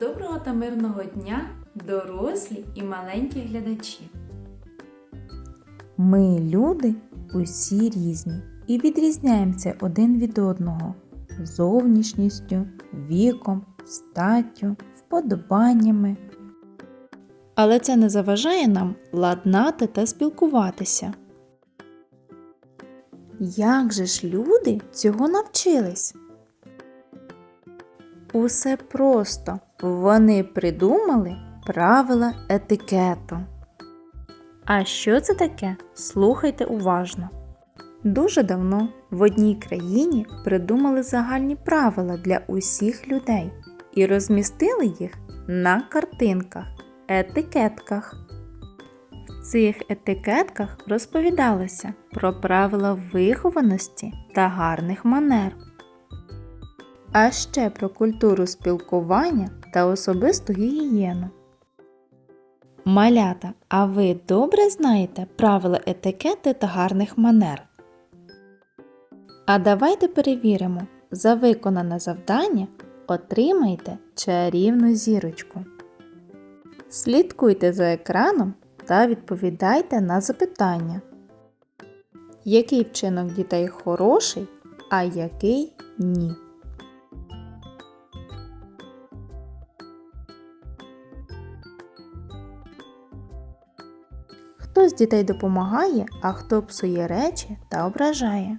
Доброго та мирного дня, дорослі і маленькі глядачі. Ми, люди, усі різні і відрізняємося один від одного зовнішністю, віком, статтю, вподобаннями. Але це не заважає нам ладнати та спілкуватися. Як же ж люди цього навчились? Усе просто вони придумали правила етикету. А що це таке? Слухайте уважно. Дуже давно в одній країні придумали загальні правила для усіх людей і розмістили їх на картинках, етикетках. В цих етикетках розповідалося про правила вихованості та гарних манер, а ще про культуру спілкування та особисту гігієну. Малята, а ви добре знаєте правила етикети та гарних манер? А давайте перевіримо, за виконане завдання отримаєте чарівну зірочку. Слідкуйте за екраном та відповідайте на запитання. Який вчинок дітей хороший, а який ні? Хто з дітей допомагає, а хто псує речі та ображає?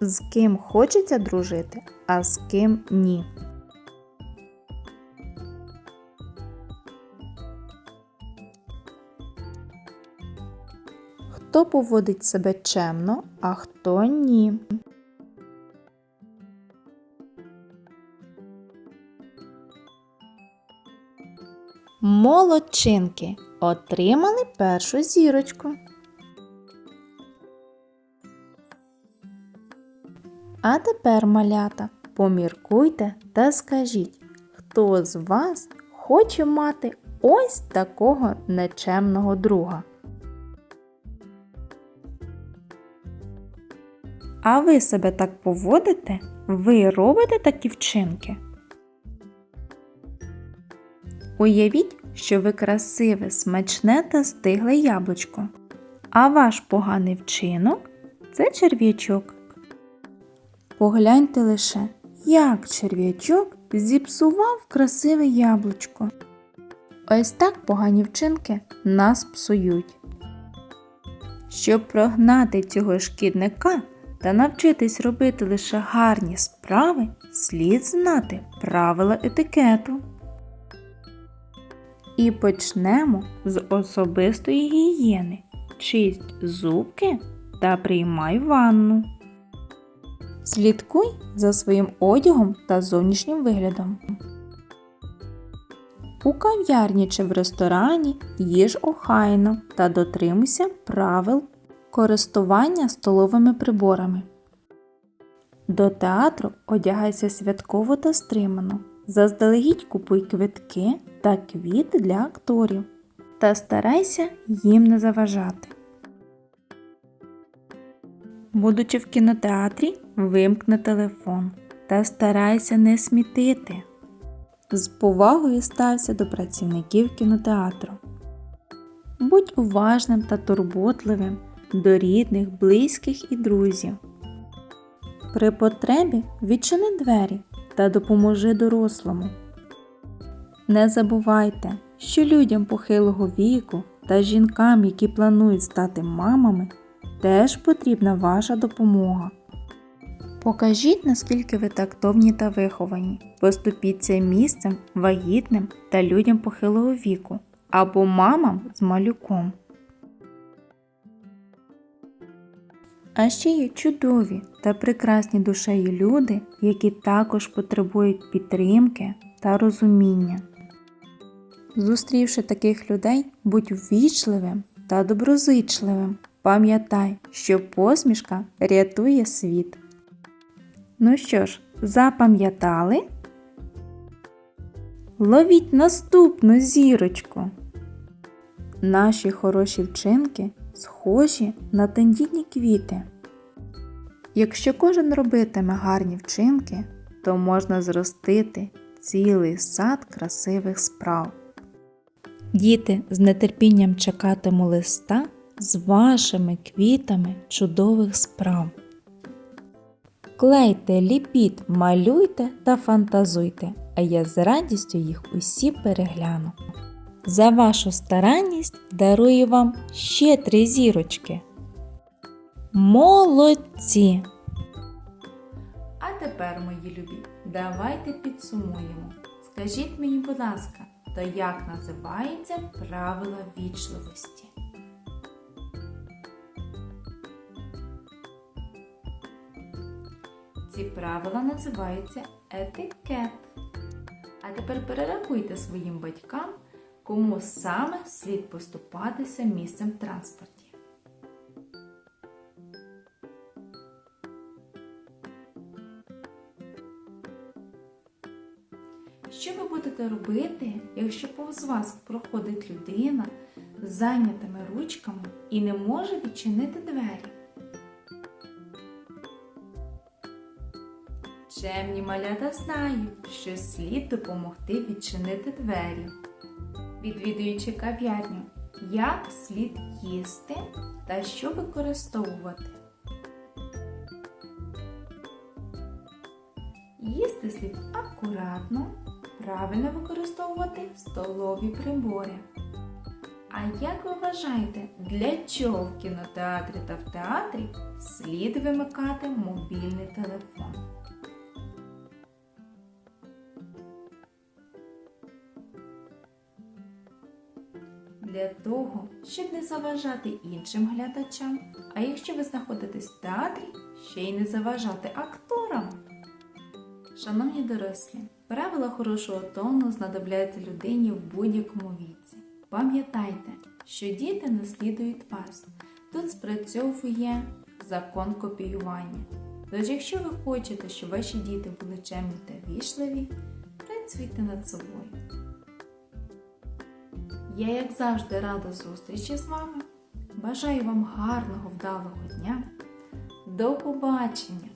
З ким хочеться дружити, а з ким ні. Хто поводить себе чемно, а хто ні. Молодчинки отримали першу зірочку. А тепер, малята, поміркуйте та скажіть, хто з вас хоче мати ось такого нечемного друга? А ви себе так поводите? Ви робите такі вчинки? Уявіть, що ви красиве, смачне та стигле яблучко, а ваш поганий вчинок це черв'ячок. Погляньте лише, як черв'ячок зіпсував красиве яблучко. Ось так погані вчинки нас псують. Щоб прогнати цього шкідника та навчитись робити лише гарні справи, слід знати правила етикету. І почнемо з особистої гігієни. Чисть зубки та приймай ванну. Слідкуй за своїм одягом та зовнішнім виглядом. У кав'ярні чи в ресторані їж охайно та дотримуйся правил користування столовими приборами. До театру одягайся святково та стримано. Заздалегідь купуй квитки та квіти для акторів та старайся їм не заважати. Будучи в кінотеатрі, вимкни телефон та старайся не смітити. З повагою стався до працівників кінотеатру. Будь уважним та турботливим до рідних, близьких і друзів. При потребі відчини двері та допоможи дорослому. Не забувайте, що людям похилого віку та жінкам, які планують стати мамами, теж потрібна ваша допомога. Покажіть, наскільки ви тактовні та виховані. Поступіться місцем вагітним та людям похилого віку або мамам з малюком. А ще є чудові та прекрасні душею люди, які також потребують підтримки та розуміння. Зустрівши таких людей, будь ввічливим та доброзичливим. Пам'ятай, що посмішка рятує світ. Ну що ж, запам'ятали? Ловіть наступну зірочку. Наші хороші вчинки схожі на тендітні квіти. Якщо кожен робитиме гарні вчинки, то можна зростити цілий сад красивих справ. Діти з нетерпінням чекатиму листа з вашими квітами чудових справ. Клейте, ліпіть, малюйте та фантазуйте, а я з радістю їх усі перегляну. За вашу старанність дарую вам ще три зірочки. Молодці! А тепер, мої любі, давайте підсумуємо. Скажіть мені, будь ласка, то як називається правила вічливості? Ці правила називаються етикет. А тепер перерахуйте своїм батькам, кому саме слід поступатися місцем в Що ви будете робити, якщо повз вас проходить людина з зайнятими ручками і не може відчинити двері? Чемні малята знають, що слід допомогти відчинити двері, відвідуючи кав'ярню, як слід їсти та що використовувати. Їсти слід акуратно, правильно використовувати столові прибори. А як ви вважаєте, для чого в кінотеатрі та в театрі слід вимикати мобільний телефон? Для того, щоб не заважати іншим глядачам, а якщо ви знаходитесь в театрі, ще й не заважати акторам. Шановні дорослі, правила хорошого тону знадобляються людині в будь-якому віці. Пам'ятайте, що діти наслідують вас. Тут спрацьовує закон копіювання. Тож, якщо ви хочете, щоб ваші діти були чемні та вічливі, працюйте над собою. Я, як завжди, рада зустрічі з вами. Бажаю вам гарного, вдалого дня. До побачення!